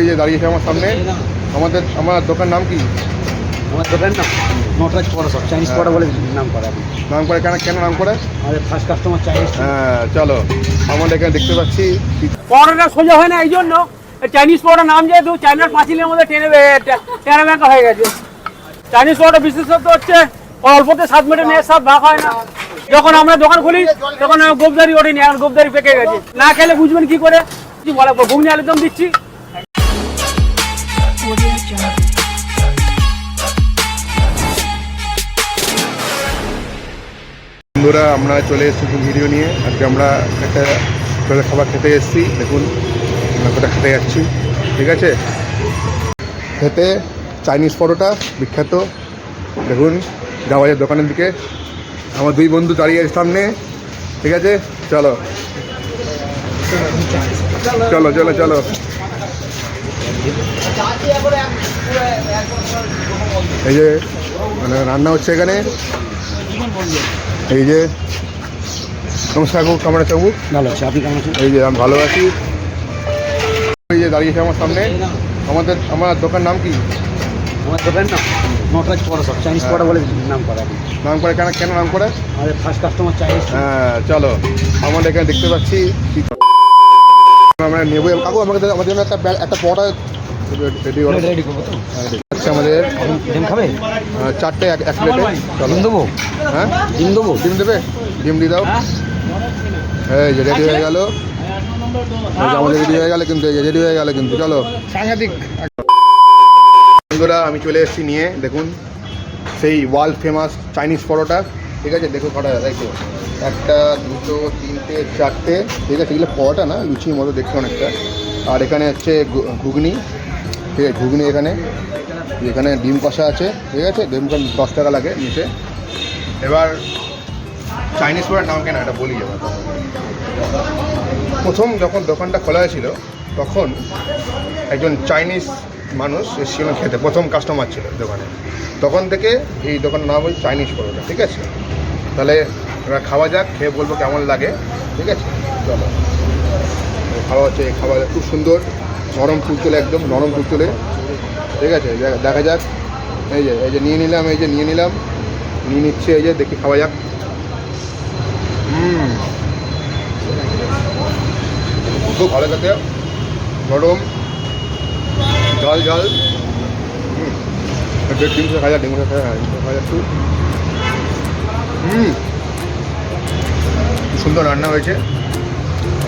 এই যে দাঁড়িয়েছে আমার সামনে আমাদের আমার দোকান নাম কি? আমার দোকান না নটরাজ পড়া সব চাইনিজ পড়া বলে নাম করা নাম করে কেন কেন নাম করে? আমাদের ফার্স্ট কাস্টমার চাইনিজ হ্যাঁ চলো আমাদের এখানে দেখতে পাচ্ছি। পরোটা সোজা হয় না এই জন্য চাইনিজ পরোটা নাম যেহেতু চাইনার পাঁচিলের মধ্যে টেনে টেনে ব্যাঙ্কা হয়ে গেছে। চাইনিজ পরোটা বিশেষত্ব হচ্ছে অল্পতে সাত মিনিটে নিয়ে সাত ভাগ হয় না। যখন আমরা দোকান খুলি তখন গোবদারি ওঠেনি এখন গোবদারি পেকে গেছে। না খেলে বুঝবেন কি করে? কি বলে ঘুগনি আলুদম দিচ্ছি। বন্ধুরা, আমরা চলে এসেছি ভিডিও নিয়ে। আজকে আমরা একটা হোটেলে খাবার খেতে এসেছি। দেখুন, আমরা কোথায় খেতে যাচ্ছি। ঠিক আছে? খেতে চাইনিজ পরোটা, বিখ্যাত। দেখুন জাওয়াজের দোকানের দিকে। আমার দুই বন্ধু দাঁড়িয়ে আছে সামনে। ঠিক আছে? চলো। চলো চলো চলো। এই যে মানে রান্না হচ্ছে এখানে। এই যে নমস্কার কাকু কেমন আছে বাবু ভালো আছে আপনি কেমন আছেন? এই যে আমি ভালো আছি। এই যে দাঁড়িয়েছে আমার সামনে। আমাদের আমার দোকান নাম কি? আমার দোকান না নটরাজ পড়া সব চাইনিজ পড়া বলে নাম করা নাম করে কেন কেন নাম করে? আমাদের ফার্স্ট কাস্টমার চাইনিজ হ্যাঁ চলো। আমাদের এখানে দেখতে পাচ্ছি কি আমরা নেব। কাকু আমাকে আমাদের জন্য একটা একটা পড়া রেডি করো। রেডি করব তো? আচ্ছা আমাদের ডিম খাবে? চারটে এক এক প্লেটে চলো। ডিম দেবো? হ্যাঁ? ডিম দেবো? ডিম দেবে? ডিম দিয়ে দাও। এই যে রেডি হয়ে গেল। এই আমাদের রেডি হয়ে গেল কিন্তু এই যে রেডি হয়ে গেল কিন্তু চলো। সাংঘাতিক। বন্ধুরা আমি চলে এসেছি নিয়ে দেখুন। সেই ওয়ার্ল্ড ফেমাস চাইনিজ পরোটা। ঠিক আছে দেখো কটা দেখো। একটা দুটো তিনটে চারটে। ঠিক আছে এগুলো পরোটা না লুচির মতো দেখতে অনেকটা। আর এখানে হচ্ছে ঘুগনি। ঠিক আছে ঘুগনি এখানে। এখানে ডিম কষা আছে, ঠিক আছে? ডিম দশ টাকা লাগে নিচে এবার চাইনিজ পরোটার নাম কেন? এটা বলি এবার। প্রথম যখন দোকানটা খোলা হয়েছিল, তখন একজন চাইনিজ মানুষ এসেছিল খেতে, প্রথম কাস্টমার ছিল দোকানে। তখন থেকে এই দোকানের নাম হচ্ছে চাইনিজ পরোটা ঠিক আছে? তাহলে এবার খাওয়া যাক, খেয়ে বলব কেমন লাগে, ঠিক আছে? চলো। খাওয়া হচ্ছে খাবার খুব সুন্দর, নরম তুলতুলে একদম নরম তুলতুলে ঠিক আছে দেখা- যাক। এই যে এই যে নিয়ে নিলাম, এই যে নিয়ে নিলাম। নিয়ে নিচ্ছে, এই যে, দেখি খাওয়া যাক। হুম। খুব ভালো খেতে গরম জল জল। হুম। একটু ডিম খাওয়া যায় ডিম খাওয়া খাওয়া যাচ্ছে। হুম। সুন্দর রান্না হয়েছে।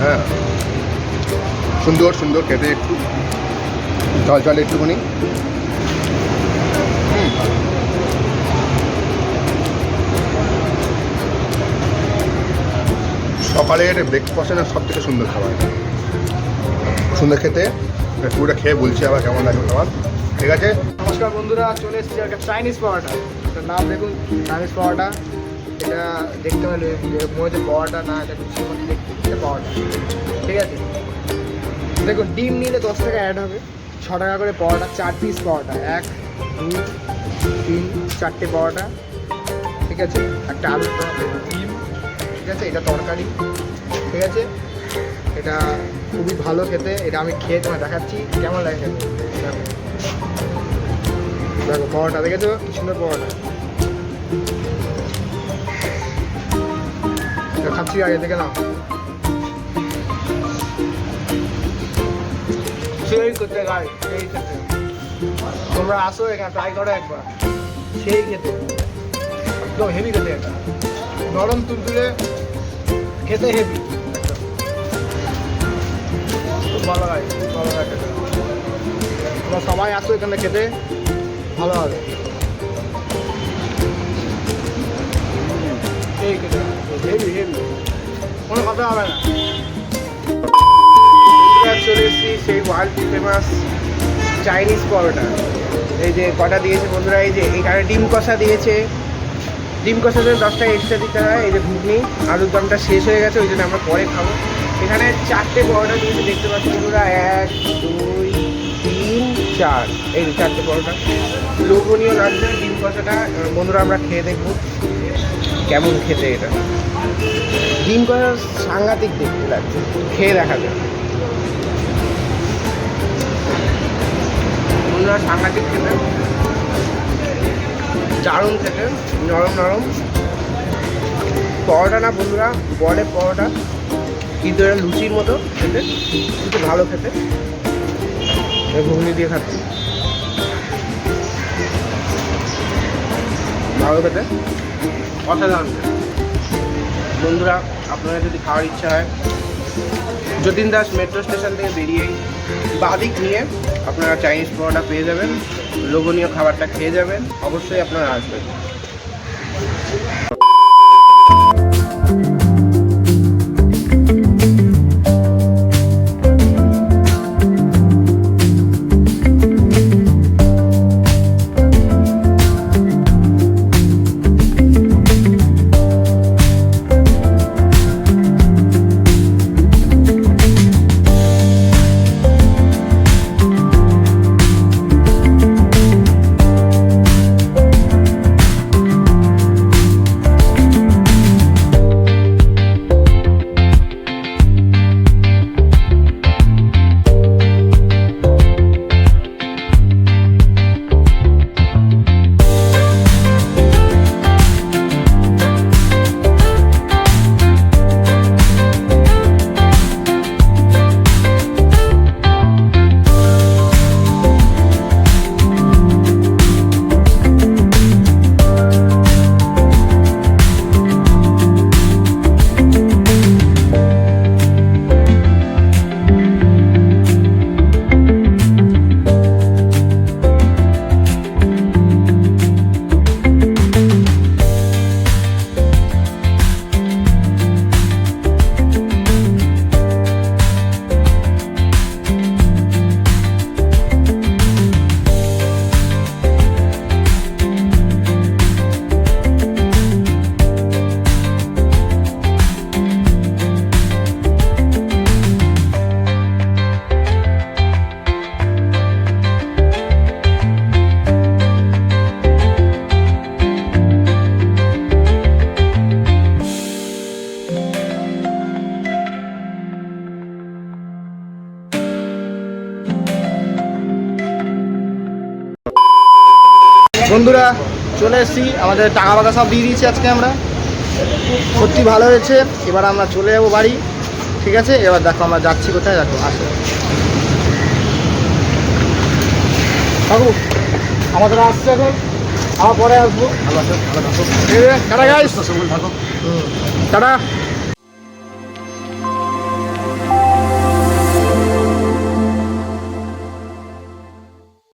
হ্যাঁ। সুন্দর সুন্দর, খেতে একটু। জল জল একটুখানি। সকালের ব্রেকফাস্টের সব থেকে সুন্দর খাবার। সুন্দর খেতে। পুরোটা খেয়ে বলছি আবার কেমন লাগে খাবার। ঠিক আছে? নমস্কার বন্ধুরা, চলে এসেছি একটা চাইনিজ পাওয়াটা এটার নাম দেখুন চাইনিজ পাওয়াটা এটা দেখতে যে মনে পাওয়াটা না, এটা দেখতে পাওয়াটা ঠিক আছে? দেখুন, ডিম নিলে দশ টাকা অ্যাড হবে। ছ টাকা করে পরোটা, চার পিস পরোটা। এক, দুই, তিন, চারটে পরোটা, ঠিক আছে? একটা আলু ডিম, ঠিক আছে? এটা তরকারি, ঠিক আছে? এটা খুবই ভালো খেতে। এটা আমি খেয়ে তোমায় দেখাচ্ছি। কেমন লাগে খেতে? দেখো। দেখো পাওয়াটা দেখেছ? কি সুন্দর পরোটা। খাচ্ছি আগে থেকে নাও। সেই করতে গাই সেই খেতে। তোমরা আসো এখানে ট্রাই করো একবার। সেই খেতে। একদম হেভি খেতে এটা। নরম তুলতুলে, খেতে হেভি খুব ভালো খুব ভালো লাগে তোমরা সবাই আসো এখানে খেতে, ভালো হবে। হেভি কোনো কথা হবে না। চলে এসেছি সেই ওয়ার্ল্ড ফেমাস চাইনিজ পরোটা। এই যে কটা দিয়েছে বন্ধুরা, এই যে এখানে ডিম কষা দিয়েছে। ডিম কষাতে দশ টাকা এক্সট্রা দিতে হয়, এই যে ঘুগনি, আলুর দমটা শেষ হয়ে গেছে, ওই জন্য আমরা পরে খাব। এখানে চারটে পরোটা দিয়েছে, দেখতে পাচ্ছি বন্ধুরা, এক, দুই, তিন, চার। এই চারটে পরোটা। লোভনীয় লাগছে ডিম কষাটা। বন্ধুরা, আমরা খেয়ে দেখব কেমন খেতে এটা। ডিম কষা সাংঘাতিক দেখতে লাগছে, খেয়ে দেখা যাবে বন্ধুরা সাংঘাতিক খেতে। দারুণ খেতে, নরম নরম। পরোটা না বন্ধুরা, বলে পরোটা। কিন্তু এটা লুচির মতো খেতে, কিন্তু ভালো খেতে। ঘুগনি দিয়ে খাচ্ছি। ভালো খেতে। অসাধারণ। বন্ধুরা আপনারা যদি খাওয়ার ইচ্ছা হয় যতীন দাস মেট্রো স্টেশন থেকে বেরিয়েই বাদিক নিয়ে আপনারা চাইনিজ পরোটা পেয়ে যাবেন লোভনীয় খাবারটা খেয়ে যাবেন অবশ্যই আপনারা আসবেন। বন্ধুরা চলে এসেছি। আমাদের টাকা বাকা সব দিয়ে দিয়েছি আজকে আমরা। সত্যি ভালো হয়েছে। এবার আমরা চলে যাব বাড়ি। ঠিক আছে? এবার দেখো আমরা যাচ্ছি কোথায়? দেখো আসো। থাকু আমাদের আসছে এখন। আমার পরে আসব। ভালো আছো? ভালো থাকো। Tata guys tata.